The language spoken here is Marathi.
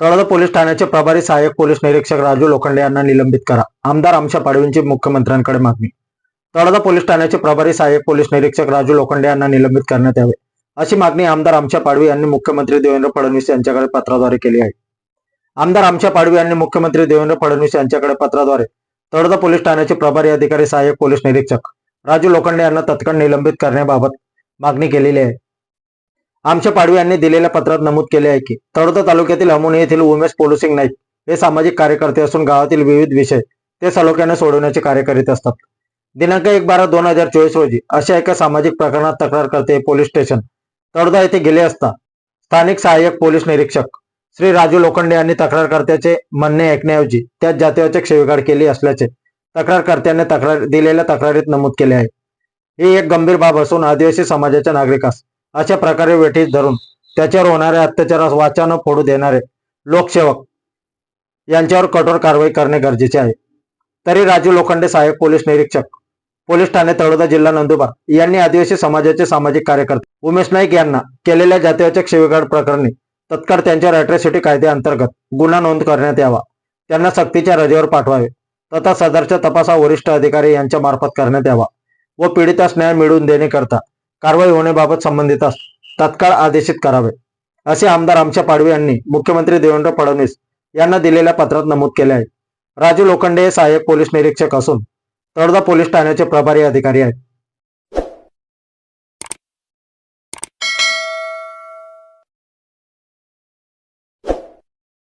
तळोदा पोलीस ठाण्याचे प्रभारी सहाय्यक पोलीस निरीक्षक राजू लोखंडे यांना निलंबित करा. आमदार आमच्या पाडवींची मुख्यमंत्र्यांकडे मागणी. तळोदा पोलीस ठाण्याचे प्रभारी सहाय्यक पोलीस निरीक्षक राजू लोखंडे यांना निलंबित करण्यात यावे. अशी मागणी आमदार आमच्या पाडवी यांनी मुख्यमंत्री देवेंद्र फडणवीस यांच्याकडे पत्राद्वारे केली आहे. आमदार आमच्या पाडवी यांनी मुख्यमंत्री देवेंद्र फडणवीस यांच्याकडे पत्राद्वारे तळोदा पोलीस ठाण्याचे प्रभारी अधिकारी सहाय्यक पोलीस निरीक्षक राजू लोखंडे यांना तत्काळ निलंबित करण्याबाबत मागणी केलेली आहे. आमच्या पाडवी यांनी दिलेल्या पत्रात नमूद केले आहे की तळोदा तालुक्यातील अमोनी येथील उमेश पोलिसिंग नाईक हे सामाजिक कार्यकर्ते असून गावातील विविध विषय ते सलोख्याने सोडवण्याचे कार्य करीत असतात. दिनांक एक बारा दोन हजार चोवीस रोजी अशा एका सामाजिक प्रकरणात तक्रारकर्ते पोलीस स्टेशन. तळोदा येथे गेले असता स्थानिक सहाय्यक पोलीस निरीक्षक श्री राजू लोखंडे यांनी तक्रारकर्त्याचे म्हणणे ऐकण्याऐवजी त्यात जातीवाचक शिवीगाळ केली असल्याचे तक्रारकर्त्याने तक्रार दिलेल्या तक्रारीत नमूद केले आहे. ही एक गंभीर बाब असून आदिवासी समाजाच्या नागरिकास अशा प्रकारे वेठीस धरून त्याच्यावर होणाऱ्या अत्याचारास वाचा न फोडू देणारे लोकसेवक यांच्यावर कठोर कारवाई करणे गरजेचे आहे. तरी राजू लोखंडे सहाय्यक पोलीस निरीक्षक पोलीस ठाणे तळोदा जिल्हा नंदुरबार यांनी आदिवासी समाजाचे सामाजिक कार्यकर्ते उमेश नाईक यांना केलेल्या जातीवाचक शिवेगाड प्रकरणी तत्काळ त्यांच्यावर अॅट्रॉसिटी कायद्याअंतर्गत गुन्हा नोंद करण्यात यावा. त्यांना सक्तीच्या रजेवर पाठवावे. तथा सदरच्या तपासा वरिष्ठ अधिकारी यांच्या मार्फत करण्यात यावा व पीडितास न्याय मिळवून देण्याकरता कारवाई होण्याबाबत संबंधितास तत्काळ आदेशित करावे असे आमदार आमच्या पाडवी यांनी मुख्यमंत्री देवेंद्र फडणवीस यांना दिलेल्या पत्रात नमूद केले आहे. राजू लोखंडे हे सहाय्यक पोलीस निरीक्षक असून तळोदा पोलीस ठाण्याचे प्रभारी अधिकारी आहेत.